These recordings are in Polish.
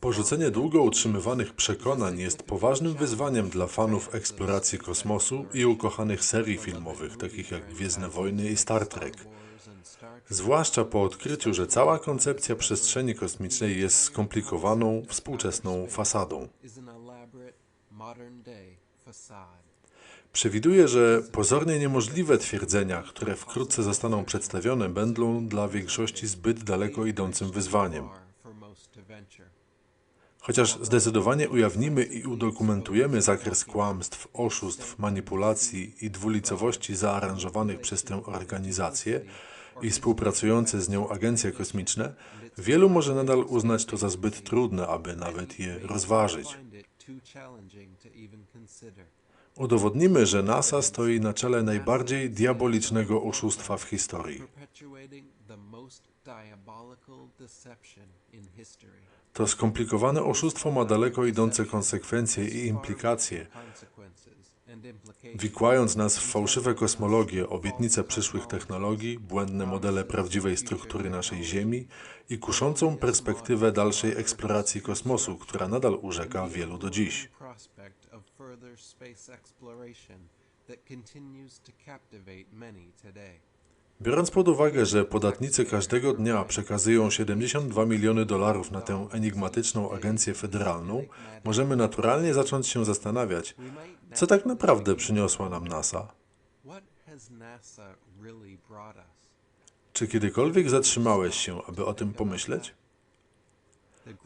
Porzucenie długo utrzymywanych przekonań jest poważnym wyzwaniem dla fanów eksploracji kosmosu i ukochanych serii filmowych, takich jak Gwiezdne Wojny i Star Trek. Zwłaszcza po odkryciu, że cała koncepcja przestrzeni kosmicznej jest skomplikowaną, współczesną fasadą. Przewiduję, że pozornie niemożliwe twierdzenia, które wkrótce zostaną przedstawione, będą dla większości zbyt daleko idącym wyzwaniem. Chociaż zdecydowanie ujawnimy i udokumentujemy zakres kłamstw, oszustw, manipulacji i dwulicowości zaaranżowanych przez tę organizację i współpracujące z nią agencje kosmiczne, wielu może nadal uznać to za zbyt trudne, aby nawet je rozważyć. Udowodnimy, że NASA stoi na czele najbardziej diabolicznego oszustwa w historii. To skomplikowane oszustwo ma daleko idące konsekwencje i implikacje, wikłając nas w fałszywe kosmologie, obietnice przyszłych technologii, błędne modele prawdziwej struktury naszej Ziemi i kuszącą perspektywę dalszej eksploracji kosmosu, która nadal urzeka wielu do dziś. Biorąc pod uwagę, że podatnicy każdego dnia przekazują 72 miliony dolarów na tę enigmatyczną agencję federalną, możemy naturalnie zacząć się zastanawiać, co tak naprawdę przyniosła nam NASA. Czy kiedykolwiek zatrzymałeś się, aby o tym pomyśleć?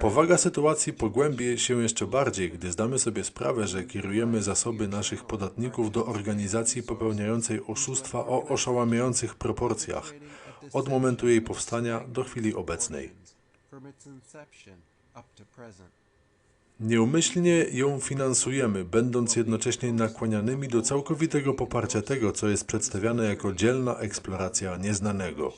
Powaga sytuacji pogłębi się jeszcze bardziej, gdy zdamy sobie sprawę, że kierujemy zasoby naszych podatników do organizacji popełniającej oszustwa o oszałamiających proporcjach, od momentu jej powstania do chwili obecnej. Nieumyślnie ją finansujemy, będąc jednocześnie nakłanianymi do całkowitego poparcia tego, co jest przedstawiane jako dzielna eksploracja nieznanego.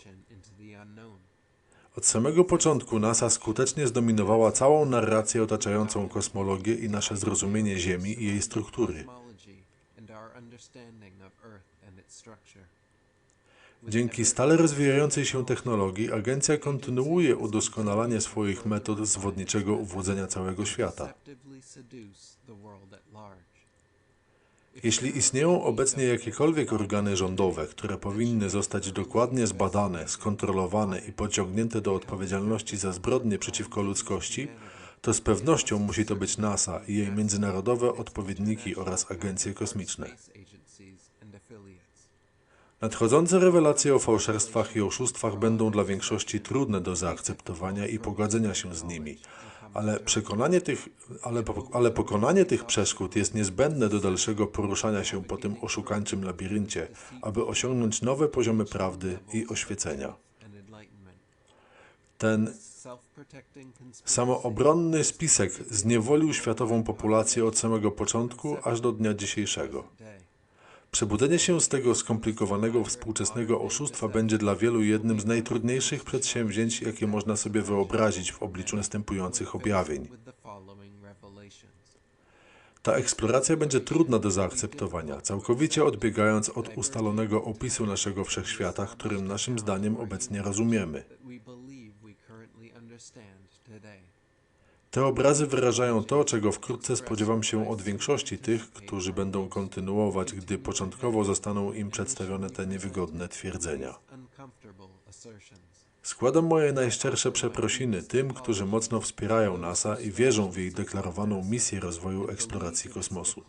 Od samego początku NASA skutecznie zdominowała całą narrację otaczającą kosmologię i nasze zrozumienie Ziemi i jej struktury. Dzięki stale rozwijającej się technologii, agencja kontynuuje udoskonalanie swoich metod zwodniczego uwodzenia całego świata. Jeśli istnieją obecnie jakiekolwiek organy rządowe, które powinny zostać dokładnie zbadane, skontrolowane i pociągnięte do odpowiedzialności za zbrodnie przeciwko ludzkości, to z pewnością musi to być NASA i jej międzynarodowe odpowiedniki oraz agencje kosmiczne. Nadchodzące rewelacje o fałszerstwach i oszustwach będą dla większości trudne do zaakceptowania i pogodzenia się z nimi, ale, przekonanie tych, ale, ale pokonanie tych przeszkód jest niezbędne do dalszego poruszania się po tym oszukańczym labiryncie, aby osiągnąć nowe poziomy prawdy i oświecenia. Ten samoobronny spisek zniewolił światową populację od samego początku aż do dnia dzisiejszego. Przebudzenie się z tego skomplikowanego współczesnego oszustwa będzie dla wielu jednym z najtrudniejszych przedsięwzięć, jakie można sobie wyobrazić w obliczu następujących objawień. Ta eksploracja będzie trudna do zaakceptowania, całkowicie odbiegając od ustalonego opisu naszego wszechświata, którym naszym zdaniem obecnie rozumiemy. Te obrazy wyrażają to, czego wkrótce spodziewam się od większości tych, którzy będą kontynuować, gdy początkowo zostaną im przedstawione te niewygodne twierdzenia. Składam moje najszczersze przeprosiny tym, którzy mocno wspierają NASA i wierzą w jej deklarowaną misję rozwoju eksploracji kosmosu.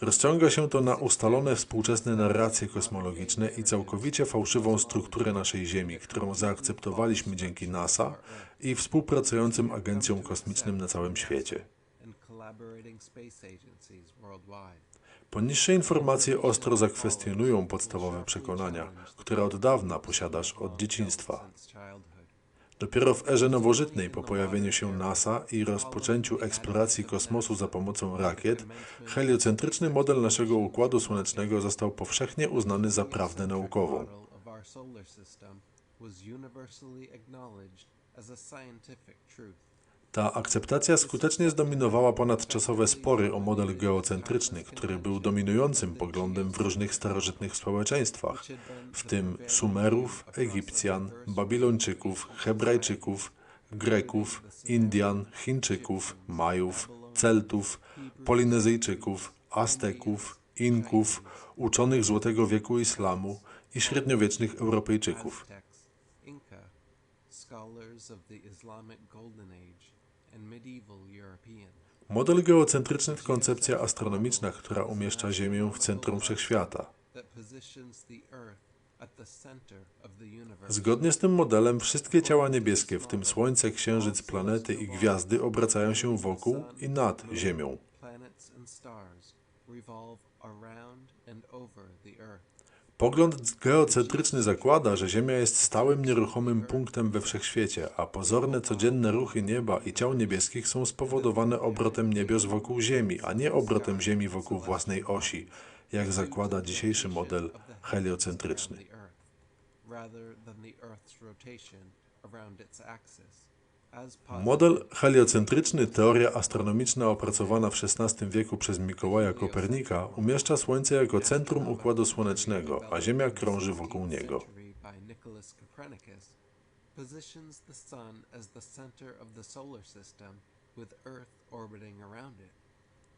Rozciąga się to na ustalone współczesne narracje kosmologiczne i całkowicie fałszywą strukturę naszej Ziemi, którą zaakceptowaliśmy dzięki NASA i współpracującym agencjom kosmicznym na całym świecie. Poniższe informacje ostro zakwestionują podstawowe przekonania, które od dawna posiadasz od dzieciństwa. Dopiero w erze nowożytnej, po pojawieniu się NASA i rozpoczęciu eksploracji kosmosu za pomocą rakiet, heliocentryczny model naszego Układu Słonecznego został powszechnie uznany za prawdę naukową. Ta akceptacja skutecznie zdominowała ponadczasowe spory o model geocentryczny, który był dominującym poglądem w różnych starożytnych społeczeństwach, w tym Sumerów, Egipcjan, Babilończyków, Hebrajczyków, Greków, Indian, Chińczyków, Majów, Celtów, Polinezyjczyków, Azteków, Inków, uczonych Złotego Wieku Islamu i średniowiecznych Europejczyków. Scholars of the Islamic Golden Age. Model geocentryczny to koncepcja astronomiczna, która umieszcza Ziemię w centrum wszechświata. Zgodnie z tym modelem wszystkie ciała niebieskie, w tym Słońce, Księżyc, planety i gwiazdy, obracają się wokół i nad Ziemią. Pogląd geocentryczny zakłada, że Ziemia jest stałym, nieruchomym punktem we wszechświecie, a pozorne, codzienne ruchy nieba i ciał niebieskich są spowodowane obrotem niebios wokół Ziemi, a nie obrotem Ziemi wokół własnej osi, jak zakłada dzisiejszy model heliocentryczny. rather than the Earth's rotation around its axis. Model heliocentryczny, teoria astronomiczna opracowana w XVI wieku przez Mikołaja Kopernika, umieszcza Słońce jako centrum Układu Słonecznego, a Ziemia krąży wokół niego.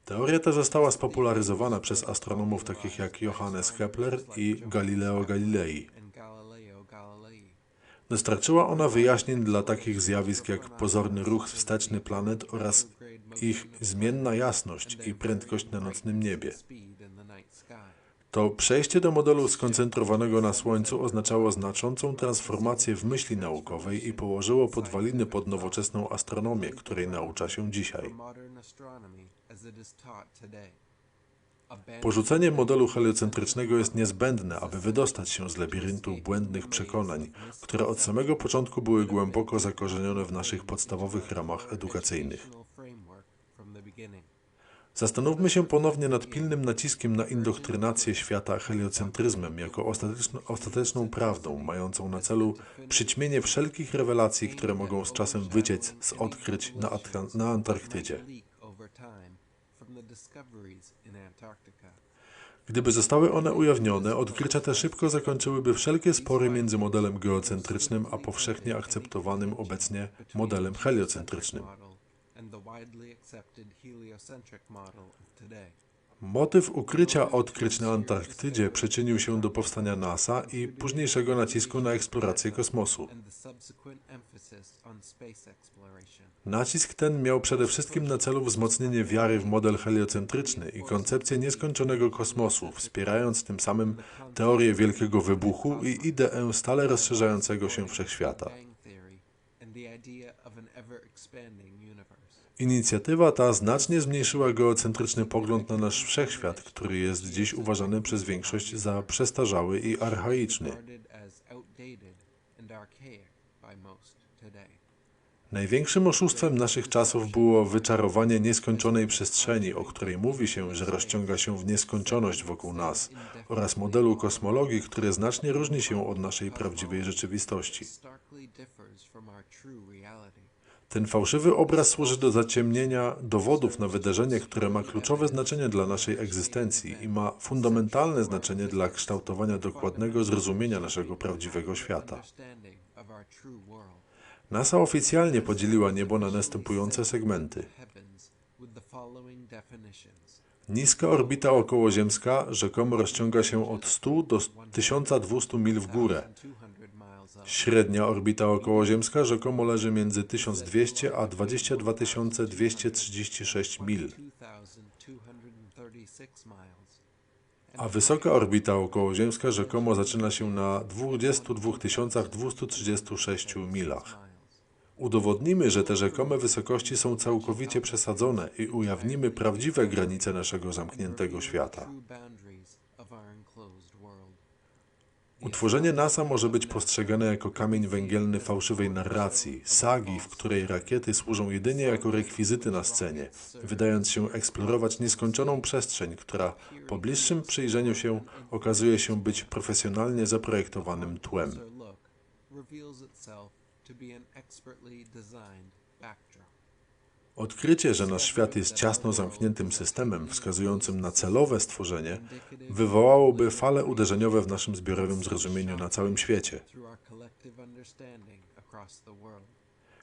Teoria ta została spopularyzowana przez astronomów takich jak Johannes Kepler i Galileo Galilei. Dostarczyła ona wyjaśnień dla takich zjawisk jak pozorny ruch wsteczny planet oraz ich zmienna jasność i prędkość na nocnym niebie. To przejście do modelu skoncentrowanego na Słońcu oznaczało znaczącą transformację w myśli naukowej i położyło podwaliny pod nowoczesną astronomię, której naucza się dzisiaj. Porzucenie modelu heliocentrycznego jest niezbędne, aby wydostać się z labiryntu błędnych przekonań, które od samego początku były głęboko zakorzenione w naszych podstawowych ramach edukacyjnych. Zastanówmy się ponownie nad pilnym naciskiem na indoktrynację świata heliocentryzmem jako ostateczną, ostateczną prawdą, mającą na celu przyćmienie wszelkich rewelacji, które mogą z czasem wyciec z odkryć na, na Antarktydzie. Gdyby zostały one ujawnione, odkrycia te szybko zakończyłyby wszelkie spory między modelem geocentrycznym a powszechnie akceptowanym obecnie modelem heliocentrycznym. Motyw ukrycia odkryć na Antarktydzie przyczynił się do powstania NASA i późniejszego nacisku na eksplorację kosmosu. Nacisk ten miał przede wszystkim na celu wzmocnienie wiary w model heliocentryczny i koncepcję nieskończonego kosmosu, wspierając tym samym teorię wielkiego wybuchu i ideę stale rozszerzającego się wszechświata. Inicjatywa ta znacznie zmniejszyła geocentryczny pogląd na nasz wszechświat, który jest dziś uważany przez większość za przestarzały i archaiczny. Największym oszustwem naszych czasów było wyczarowanie nieskończonej przestrzeni, o której mówi się, że rozciąga się w nieskończoność wokół nas, oraz modelu kosmologii, który znacznie różni się od naszej prawdziwej rzeczywistości. Ten fałszywy obraz służy do zaciemnienia dowodów na wydarzenie, które ma kluczowe znaczenie dla naszej egzystencji i ma fundamentalne znaczenie dla kształtowania dokładnego zrozumienia naszego prawdziwego świata. NASA oficjalnie podzieliła niebo na następujące segmenty. Niska orbita okołoziemska rzekomo rozciąga się od 100 do 1200 mil w górę. 200 miles up. Średnia orbita okołoziemska rzekomo leży między 1200 a 22 236 mil, 2236 miles. a wysoka orbita okołoziemska rzekomo zaczyna się na 22 236 milach. Udowodnimy, że te rzekome wysokości są całkowicie przesadzone i ujawnimy prawdziwe granice naszego zamkniętego świata. Utworzenie NASA może być postrzegane jako kamień węgielny fałszywej narracji, sagi, w której rakiety służą jedynie jako rekwizyty na scenie, wydając się eksplorować nieskończoną przestrzeń, która po bliższym przyjrzeniu się okazuje się być profesjonalnie zaprojektowanym tłem. Odkrycie, że nasz świat jest ciasno zamkniętym systemem wskazującym na celowe stworzenie, wywołałoby fale uderzeniowe w naszym zbiorowym zrozumieniu na całym świecie.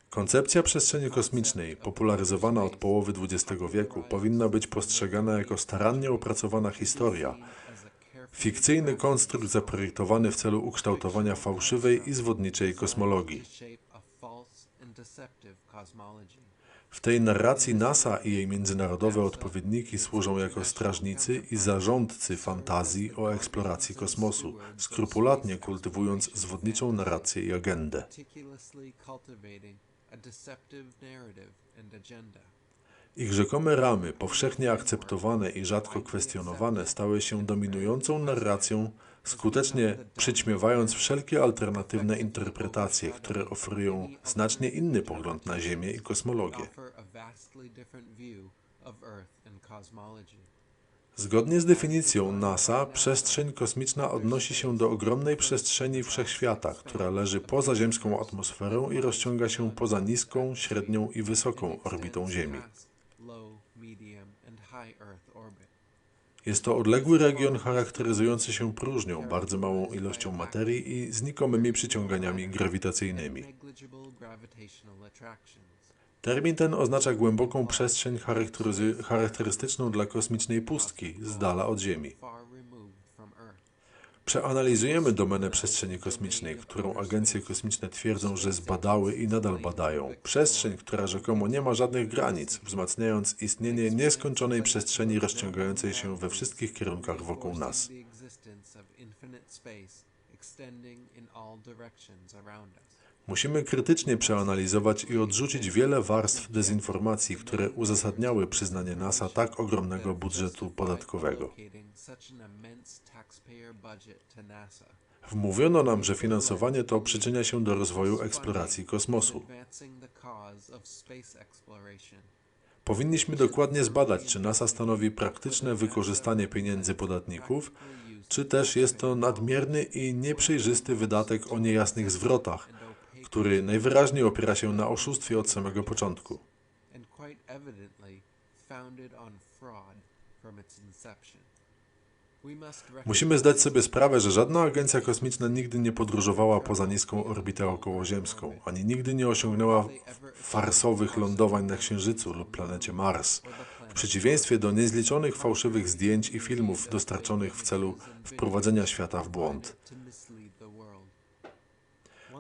Koncepcja przestrzeni kosmicznej, popularyzowana od połowy XX wieku, powinna być postrzegana jako starannie opracowana historia, fikcyjny konstrukt zaprojektowany w celu ukształtowania fałszywej i zwodniczej kosmologii. W tej narracji NASA i jej międzynarodowe odpowiedniki służą jako strażnicy i zarządcy fantazji o eksploracji kosmosu, skrupulatnie kultywując zwodniczą narrację i agendę. Ich rzekome ramy, powszechnie akceptowane i rzadko kwestionowane, stały się dominującą narracją, skutecznie przyćmiewając wszelkie alternatywne interpretacje, które oferują znacznie inny pogląd na Ziemię i kosmologię. Zgodnie z definicją NASA, przestrzeń kosmiczna odnosi się do ogromnej przestrzeni wszechświata, która leży poza ziemską atmosferą i rozciąga się poza niską, średnią i wysoką orbitą Ziemi. Jest to odległy region charakteryzujący się próżnią, bardzo małą ilością materii i znikomymi przyciąganiami grawitacyjnymi. Termin ten oznacza głęboką przestrzeń charakterystyczną dla kosmicznej pustki, z dala od Ziemi. Przeanalizujemy domenę przestrzeni kosmicznej, którą agencje kosmiczne twierdzą, że zbadały i nadal badają. Przestrzeń, która rzekomo nie ma żadnych granic, wzmacniając istnienie nieskończonej przestrzeni rozciągającej się we wszystkich kierunkach wokół nas. Musimy krytycznie przeanalizować i odrzucić wiele warstw dezinformacji, które uzasadniały przyznanie NASA tak ogromnego budżetu podatkowego. Wmówiono nam, że finansowanie to przyczynia się do rozwoju eksploracji kosmosu. Powinniśmy dokładnie zbadać, czy NASA stanowi praktyczne wykorzystanie pieniędzy podatników, czy też jest to nadmierny i nieprzejrzysty wydatek o niejasnych zwrotach, który najwyraźniej opiera się na oszustwie od samego początku. Musimy zdać sobie sprawę, że żadna agencja kosmiczna nigdy nie podróżowała poza niską orbitę okołoziemską, ani nigdy nie osiągnęła farsowych lądowań na Księżycu lub planecie Mars. W przeciwieństwie do niezliczonych fałszywych zdjęć i filmów dostarczonych w celu wprowadzenia świata w błąd. to mislead the world.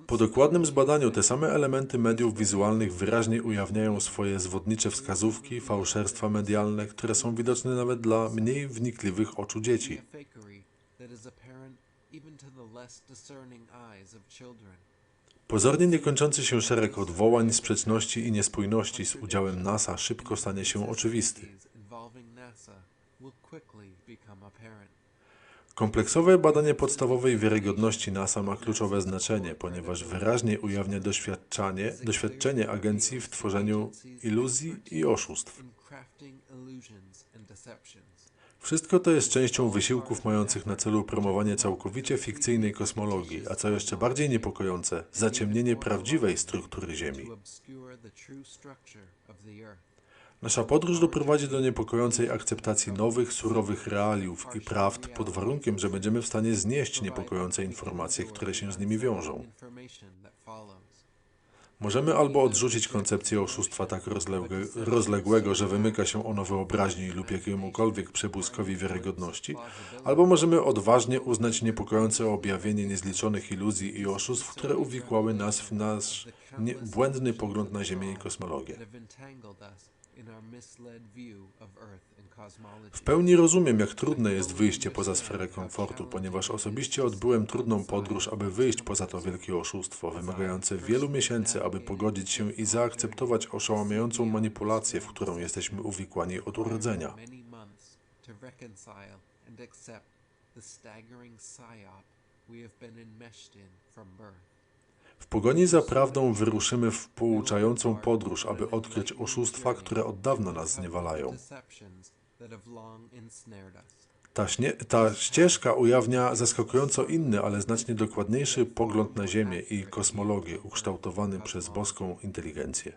Po dokładnym zbadaniu te same elementy mediów wizualnych wyraźnie ujawniają swoje zwodnicze wskazówki, fałszerstwa medialne, które są widoczne nawet dla mniej wnikliwych oczu dzieci. Pozornie niekończący się szereg odwołań, sprzeczności i niespójności z udziałem NASA szybko stanie się oczywisty. Kompleksowe badanie podstawowej wiarygodności NASA ma kluczowe znaczenie, ponieważ wyraźnie ujawnia doświadczanie, doświadczenie agencji w tworzeniu iluzji i oszustw. Wszystko to jest częścią wysiłków mających na celu promowanie całkowicie fikcyjnej kosmologii, a co jeszcze bardziej niepokojące, zaciemnienie prawdziwej struktury Ziemi. Nasza podróż doprowadzi do niepokojącej akceptacji nowych, surowych realiów i prawd pod warunkiem, że będziemy w stanie znieść niepokojące informacje, które się z nimi wiążą. Możemy albo odrzucić koncepcję oszustwa tak rozległe, rozległego, że wymyka się ono wyobraźni lub jakiemukolwiek przebłyskowi wiarygodności, albo możemy odważnie uznać niepokojące objawienie niezliczonych iluzji i oszustw, które uwikłały nas w nasz błędny pogląd na Ziemię i kosmologię. W pełni rozumiem, jak trudne jest wyjście poza sferę komfortu, ponieważ osobiście odbyłem trudną podróż, aby wyjść poza to wielkie oszustwo, wymagające wielu miesięcy, aby pogodzić się i zaakceptować oszałamiającą manipulację, w którą jesteśmy uwikłani od urodzenia. The staggering psyop we have been enmeshed in from birth. W pogoni za prawdą wyruszymy w pouczającą podróż, aby odkryć oszustwa, które od dawna nas zniewalają. Ta, ta ścieżka ujawnia zaskakująco inny, ale znacznie dokładniejszy pogląd na Ziemię i kosmologię ukształtowany przez boską inteligencję.